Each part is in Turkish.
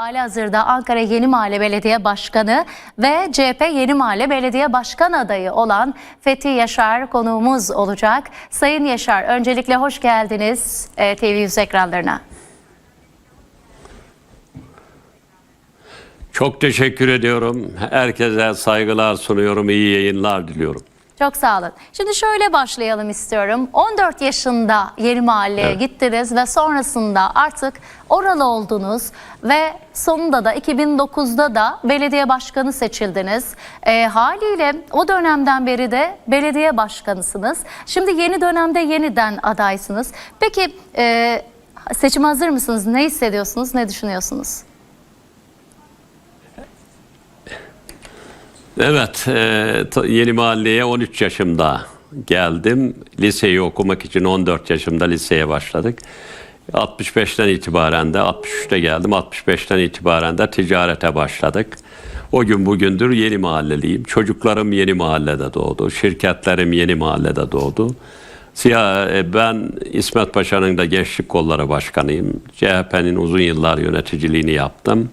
Halihazırda Ankara Yeni Mahalle Belediye Başkanı ve CHP Yeni Mahalle Belediye Başkan adayı olan Fethi Yaşar konuğumuz olacak. Sayın Yaşar öncelikle hoş geldiniz e, TV100 ekranlarına. Çok teşekkür ediyorum. Herkese saygılar sunuyorum. İyi yayınlar diliyorum. Çok sağ olun. Şimdi şöyle başlayalım istiyorum. 14 yaşında Yeni Mahalle'ye Evet. gittiniz ve sonrasında artık oralı oldunuz ve sonunda da 2009'da da belediye başkanı seçildiniz. E, haliyle o dönemden beri de belediye başkanısınız. Şimdi yeni dönemde yeniden adaysınız. Peki e, seçime hazır mısınız? Ne hissediyorsunuz? Ne düşünüyorsunuz? Evet, e, yeni mahalleye 13 yaşımda geldim. Liseyi okumak için 14 yaşımda liseye başladık. 65'ten itibaren de 63'te geldim. 65'ten itibaren de ticarete başladık. O gün bugündür yeni mahalleliyim. Çocuklarım yeni mahallede doğdu. Şirketlerim yeni mahallede doğdu. Siyah, e, ben İsmet Paşa'nın da Gençlik Kolları Başkanıyım. CHP'nin uzun yıllar yöneticiliğini yaptım.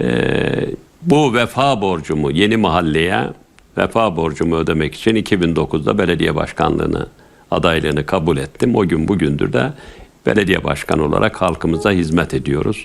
Ee, bu vefa borcumu yeni mahalleye vefa borcumu ödemek için 2009'da belediye başkanlığını adaylığını kabul ettim. O gün bugündür de belediye başkanı olarak halkımıza hizmet ediyoruz.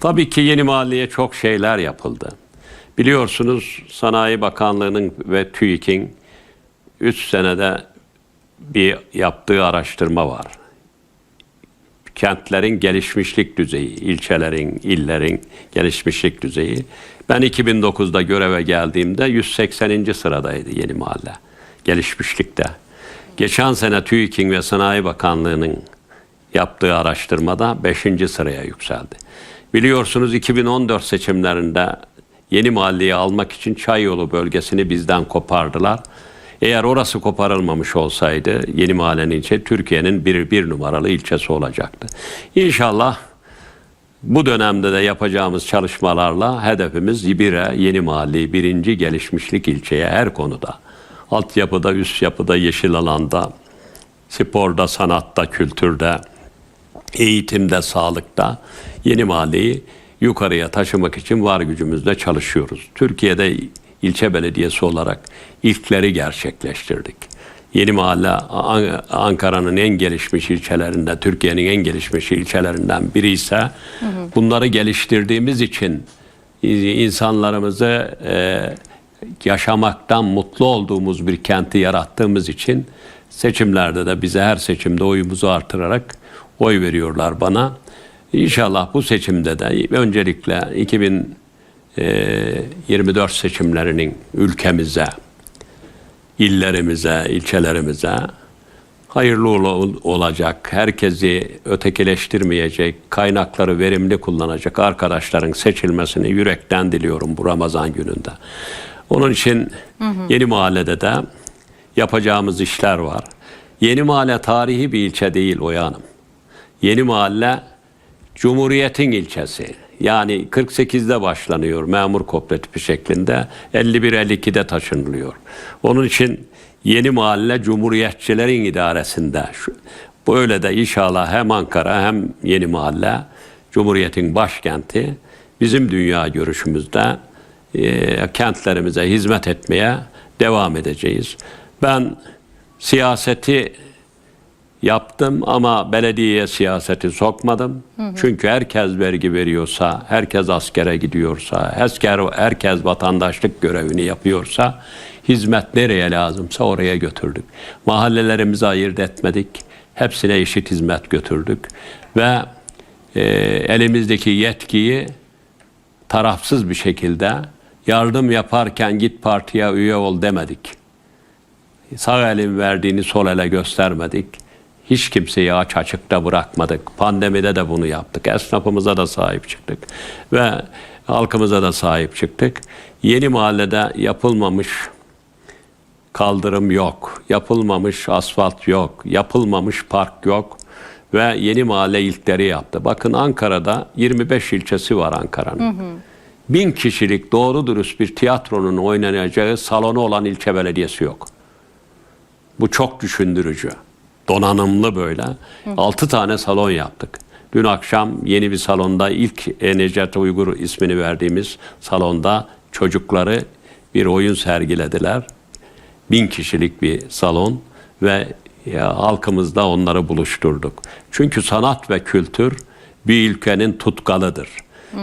Tabii ki yeni mahalleye çok şeyler yapıldı. Biliyorsunuz Sanayi Bakanlığı'nın ve TÜİK'in 3 senede bir yaptığı araştırma var kentlerin gelişmişlik düzeyi, ilçelerin, illerin gelişmişlik düzeyi. Ben 2009'da göreve geldiğimde 180. sıradaydı Yeni Mahalle gelişmişlikte. Geçen sene TÜİK'in ve Sanayi Bakanlığı'nın yaptığı araştırmada 5. sıraya yükseldi. Biliyorsunuz 2014 seçimlerinde Yeni Mahalleyi almak için Çayyolu bölgesini bizden kopardılar. Eğer orası koparılmamış olsaydı Yeni Mahallenin ilçe Türkiye'nin bir, bir numaralı ilçesi olacaktı. İnşallah bu dönemde de yapacağımız çalışmalarla hedefimiz Bire, Yeni Mahalleyi birinci gelişmişlik ilçeye her konuda. Altyapıda, üst yapıda, yeşil alanda, sporda, sanatta, kültürde, eğitimde, sağlıkta Yeni Mahalleyi yukarıya taşımak için var gücümüzle çalışıyoruz. Türkiye'de ilçe belediyesi olarak ilkleri gerçekleştirdik. Yeni Mahalle An- Ankara'nın en gelişmiş ilçelerinden, Türkiye'nin en gelişmiş ilçelerinden biri ise bunları geliştirdiğimiz için insanlarımızı e, yaşamaktan mutlu olduğumuz bir kenti yarattığımız için seçimlerde de bize her seçimde oyumuzu artırarak oy veriyorlar bana. İnşallah bu seçimde de öncelikle 2024 seçimlerinin ülkemize, illerimize, ilçelerimize hayırlı ol- olacak, herkesi ötekileştirmeyecek, kaynakları verimli kullanacak arkadaşların seçilmesini yürekten diliyorum bu Ramazan gününde. Onun için Yeni Mahalle'de de yapacağımız işler var. Yeni Mahalle tarihi bir ilçe değil Oya Hanım. Yeni Mahalle Cumhuriyet'in ilçesi. Yani 48'de başlanıyor memur kooperatifi şeklinde. 51-52'de taşınılıyor. Onun için yeni mahalle Cumhuriyetçilerin idaresinde. Böyle de inşallah hem Ankara hem yeni mahalle Cumhuriyet'in başkenti bizim dünya görüşümüzde e, kentlerimize hizmet etmeye devam edeceğiz. Ben siyaseti yaptım ama belediyeye siyaseti sokmadım. Çünkü herkes vergi veriyorsa, herkes askere gidiyorsa, herkes, herkes vatandaşlık görevini yapıyorsa, hizmet nereye lazımsa oraya götürdük. Mahallelerimizi ayırt etmedik. Hepsine eşit hizmet götürdük. Ve e, elimizdeki yetkiyi tarafsız bir şekilde yardım yaparken git partiye üye ol demedik. Sağ elin verdiğini sol ele göstermedik. Hiç kimseyi aç açıkta bırakmadık. Pandemide de bunu yaptık. Esnafımıza da sahip çıktık. Ve halkımıza da sahip çıktık. Yeni mahallede yapılmamış kaldırım yok. Yapılmamış asfalt yok. Yapılmamış park yok. Ve yeni mahalle ilkleri yaptı. Bakın Ankara'da 25 ilçesi var Ankara'nın. Bin kişilik doğru dürüst bir tiyatronun oynanacağı salonu olan ilçe belediyesi yok. Bu çok düşündürücü. Donanımlı böyle. Altı tane salon yaptık. Dün akşam yeni bir salonda ilk e, Necdet Uygur ismini verdiğimiz salonda çocukları bir oyun sergilediler. Bin kişilik bir salon ve ya, halkımızda onları buluşturduk. Çünkü sanat ve kültür bir ülkenin tutkalıdır.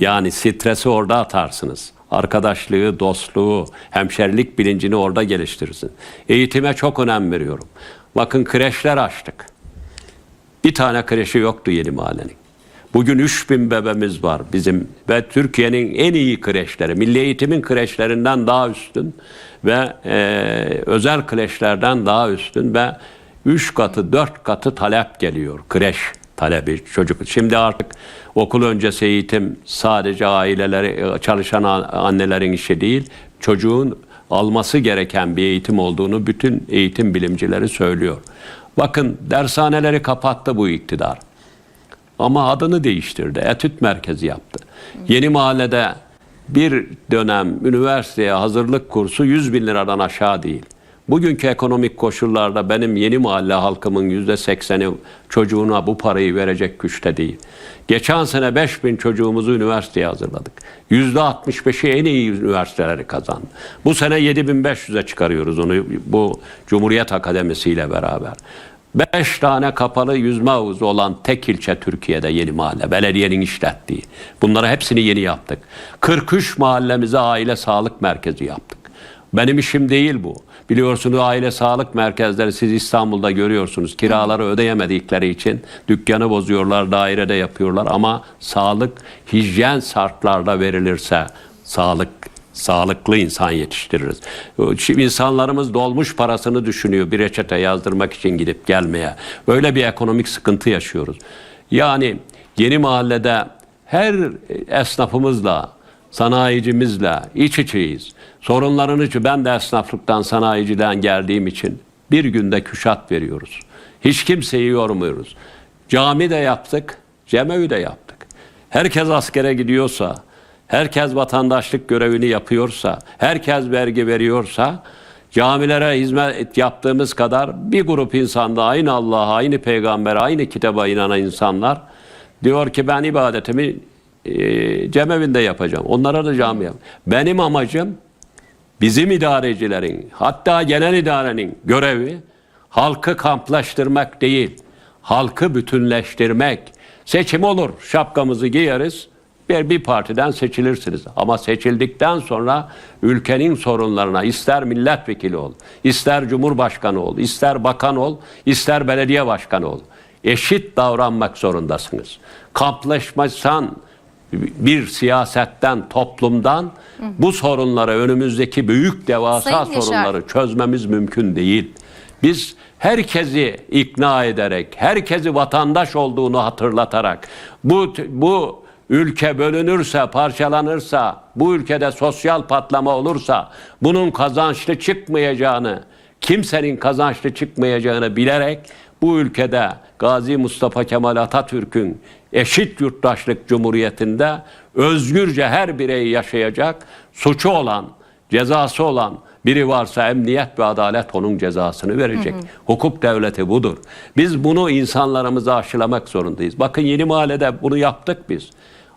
Yani stresi orada atarsınız. Arkadaşlığı, dostluğu, hemşerilik bilincini orada geliştirirsin. Eğitime çok önem veriyorum. Bakın kreşler açtık. Bir tane kreşi yoktu Yeni Mahallenin. Bugün 3000 bebemiz var bizim ve Türkiye'nin en iyi kreşleri, milli eğitimin kreşlerinden daha üstün ve e, özel kreşlerden daha üstün ve 3 katı 4 katı talep geliyor kreş talebi çocuk. Şimdi artık okul öncesi eğitim sadece aileleri çalışan annelerin işi değil çocuğun alması gereken bir eğitim olduğunu bütün eğitim bilimcileri söylüyor. Bakın dershaneleri kapattı bu iktidar. Ama adını değiştirdi. Etüt merkezi yaptı. Yeni mahallede bir dönem üniversiteye hazırlık kursu 100 bin liradan aşağı değil. Bugünkü ekonomik koşullarda benim yeni mahalle halkımın yüzde sekseni çocuğuna bu parayı verecek güçte değil. Geçen sene 5 bin çocuğumuzu üniversiteye hazırladık. Yüzde 65'i en iyi üniversiteleri kazandı. Bu sene 7500'e çıkarıyoruz onu bu Cumhuriyet Akademisi ile beraber. Beş tane kapalı yüzme havuzu olan tek ilçe Türkiye'de yeni mahalle. Belediyenin işlettiği. Bunları hepsini yeni yaptık. 43 mahallemize aile sağlık merkezi yaptık. Benim işim değil bu. Biliyorsunuz aile sağlık merkezleri siz İstanbul'da görüyorsunuz. Kiraları ödeyemedikleri için dükkanı bozuyorlar, dairede yapıyorlar ama sağlık hijyen şartlarda verilirse sağlık sağlıklı insan yetiştiririz. Şimdi insanlarımız dolmuş parasını düşünüyor bir reçete yazdırmak için gidip gelmeye. Böyle bir ekonomik sıkıntı yaşıyoruz. Yani yeni mahallede her esnafımızla, sanayicimizle iç içeyiz. Sorunlarını için ben de esnaflıktan, sanayiciden geldiğim için bir günde küşat veriyoruz. Hiç kimseyi yormuyoruz. Cami de yaptık, cemevi de yaptık. Herkes askere gidiyorsa, herkes vatandaşlık görevini yapıyorsa, herkes vergi veriyorsa, camilere hizmet yaptığımız kadar bir grup insanda aynı Allah'a, aynı peygambere, aynı kitaba inanan insanlar diyor ki ben ibadetimi e, cemevinde yapacağım. Onlara da cami yap. Benim amacım bizim idarecilerin hatta genel idarenin görevi halkı kamplaştırmak değil, halkı bütünleştirmek. Seçim olur, şapkamızı giyeriz, bir, bir partiden seçilirsiniz. Ama seçildikten sonra ülkenin sorunlarına ister milletvekili ol, ister cumhurbaşkanı ol, ister bakan ol, ister belediye başkanı ol. Eşit davranmak zorundasınız. Kamplaşmasan bir siyasetten, toplumdan bu sorunları önümüzdeki büyük devasa Sayın Yaşar. sorunları çözmemiz mümkün değil. Biz herkesi ikna ederek, herkesi vatandaş olduğunu hatırlatarak bu bu ülke bölünürse, parçalanırsa, bu ülkede sosyal patlama olursa bunun kazançlı çıkmayacağını, kimsenin kazançlı çıkmayacağını bilerek bu ülkede Gazi Mustafa Kemal Atatürk'ün eşit yurttaşlık cumhuriyetinde özgürce her birey yaşayacak, suçu olan, cezası olan biri varsa emniyet ve adalet onun cezasını verecek. Hukuk devleti budur. Biz bunu insanlarımıza aşılamak zorundayız. Bakın Yeni Mahalle'de bunu yaptık biz.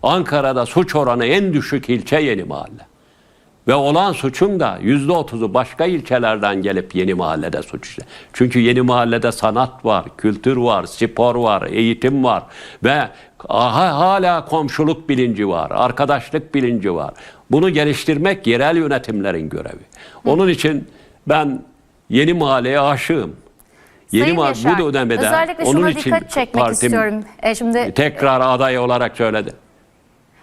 Ankara'da suç oranı en düşük ilçe Yeni Mahalle. Ve olan suçun da yüzde otuzu başka ilçelerden gelip yeni mahallede suç işle. Çünkü yeni mahallede sanat var, kültür var, spor var, eğitim var ve aha, hala komşuluk bilinci var, arkadaşlık bilinci var. Bunu geliştirmek yerel yönetimlerin görevi. Onun için ben yeni mahalleye aşığım. Yeni Sayın Yaşar, bu dönemde özellikle onun şuna için dikkat çekmek partim istiyorum. E, şimdi tekrar aday olarak söyledi.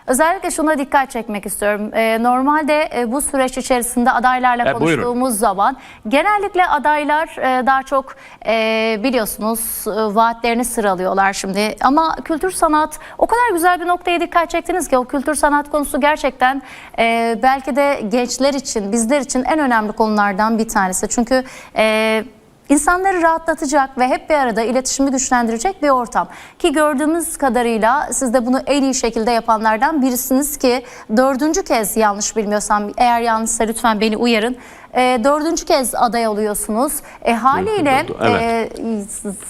Özellikle şuna dikkat çekmek istiyorum. Ee, normalde e, bu süreç içerisinde adaylarla E, buyurun. konuştuğumuz zaman genellikle adaylar e, daha çok e, biliyorsunuz e, vaatlerini sıralıyorlar şimdi. Ama kültür sanat o kadar güzel bir noktaya dikkat çektiniz ki o kültür sanat konusu gerçekten e, belki de gençler için, bizler için en önemli konulardan bir tanesi. Çünkü e, İnsanları rahatlatacak ve hep bir arada iletişimi güçlendirecek bir ortam. Ki gördüğümüz kadarıyla siz de bunu en iyi şekilde yapanlardan birisiniz ki dördüncü kez yanlış bilmiyorsam eğer yanlışsa lütfen beni uyarın. E, dördüncü kez aday oluyorsunuz. E, haliyle Evet. e,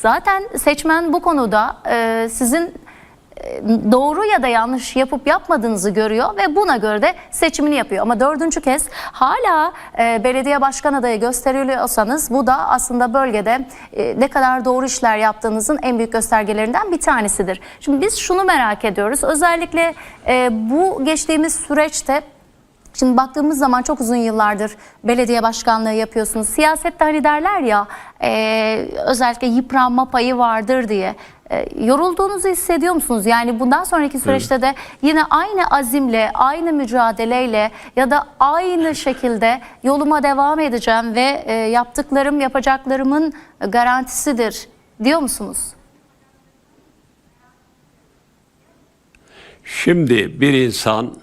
zaten seçmen bu konuda e, sizin doğru ya da yanlış yapıp yapmadığınızı görüyor ve buna göre de seçimini yapıyor. Ama dördüncü kez hala e, belediye başkan adayı gösteriliyorsanız bu da aslında bölgede e, ne kadar doğru işler yaptığınızın en büyük göstergelerinden bir tanesidir. Şimdi biz şunu merak ediyoruz. Özellikle e, bu geçtiğimiz süreçte Şimdi baktığımız zaman çok uzun yıllardır belediye başkanlığı yapıyorsunuz. Siyasette hani derler ya e, özellikle yıpranma payı vardır diye. E, yorulduğunuzu hissediyor musunuz? Yani bundan sonraki süreçte de yine aynı azimle, aynı mücadeleyle ya da aynı şekilde yoluma devam edeceğim ve e, yaptıklarım yapacaklarımın garantisidir diyor musunuz? Şimdi bir insan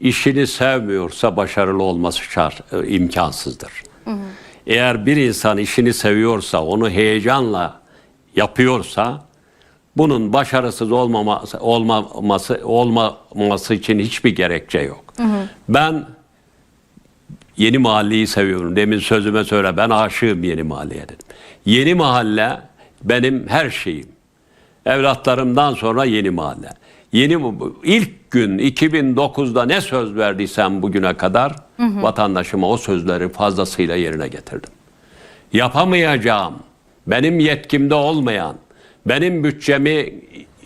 işini sevmiyorsa başarılı olması şart, e, imkansızdır. Eğer bir insan işini seviyorsa, onu heyecanla yapıyorsa, bunun başarısız olmaması, olmaması, olmaması için hiçbir gerekçe yok. Ben Yeni mahalleyi seviyorum. Demin sözüme söyle ben aşığım yeni mahalleye dedim. Yeni mahalle benim her şeyim. Evlatlarımdan sonra yeni mahalle. Yeni ilk gün 2009'da ne söz verdiysem bugüne kadar vatandaşıma o sözleri fazlasıyla yerine getirdim. Yapamayacağım, benim yetkimde olmayan, benim bütçemi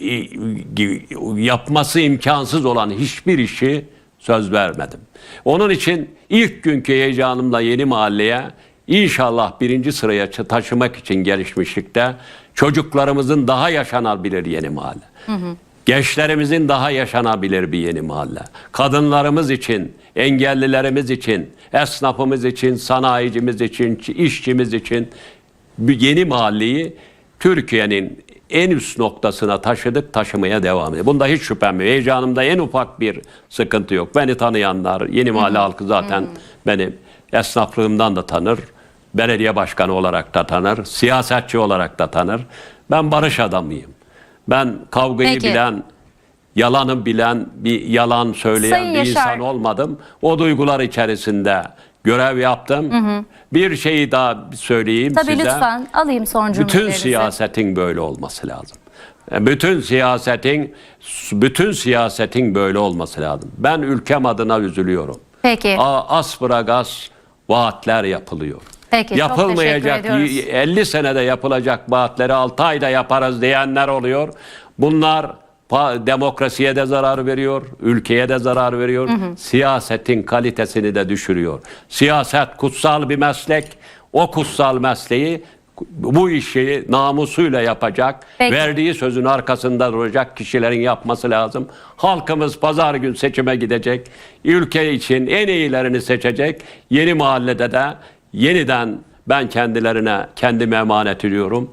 i- i- yapması imkansız olan hiçbir işi söz vermedim. Onun için ilk günkü heyecanımla yeni mahalleye inşallah birinci sıraya taşımak için gelişmişlikte çocuklarımızın daha yaşanabilir yeni mahalle. Gençlerimizin daha yaşanabilir bir yeni mahalle. Kadınlarımız için, engellilerimiz için, esnafımız için, sanayicimiz için, işçimiz için bir yeni mahalleyi Türkiye'nin en üst noktasına taşıdık, taşımaya devam ediyor. Bunda hiç şüphem yok. Heyecanımda en ufak bir sıkıntı yok. Beni tanıyanlar, yeni mahalle halkı zaten beni esnaflığımdan da tanır. Belediye başkanı olarak da tanır, siyasetçi olarak da tanır. Ben barış adamıyım. Ben kavgayı Peki. bilen, yalanı bilen, bir yalan söyleyen Sayın bir Yaşar. insan olmadım. O duygular içerisinde görev yaptım. Bir şeyi daha söyleyeyim Tabii size. lütfen alayım son Bütün siyasetin böyle olması lazım. E, Bütün siyasetin bütün siyasetin böyle olması lazım. Ben ülkem adına üzülüyorum. Peki. Asparagas vaatler yapılıyor. Peki, Yapılmayacak teşekkür ediyoruz. 50 senede yapılacak vaatleri 6 ayda yaparız diyenler oluyor. Bunlar demokrasiye de zarar veriyor, ülkeye de zarar veriyor, siyasetin kalitesini de düşürüyor. Siyaset kutsal bir meslek. O kutsal mesleği bu işi namusuyla yapacak, Peki. verdiği sözün arkasında duracak kişilerin yapması lazım. Halkımız pazar gün seçime gidecek. Ülke için en iyilerini seçecek. Yeni mahallede de yeniden ben kendilerine kendime emanet ediyorum.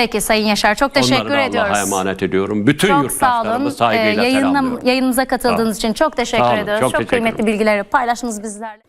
Peki Sayın Yaşar çok teşekkür Onları da ediyoruz. Allah'a emanet ediyorum. Bütün Çok yurttaşlarımı saygıyla Ee, yayınlam- selamlıyorum. yayınımıza katıldığınız olun. için çok teşekkür olun, ediyoruz. çok Çok, kıymetli bilgileri paylaştınız bizlerle.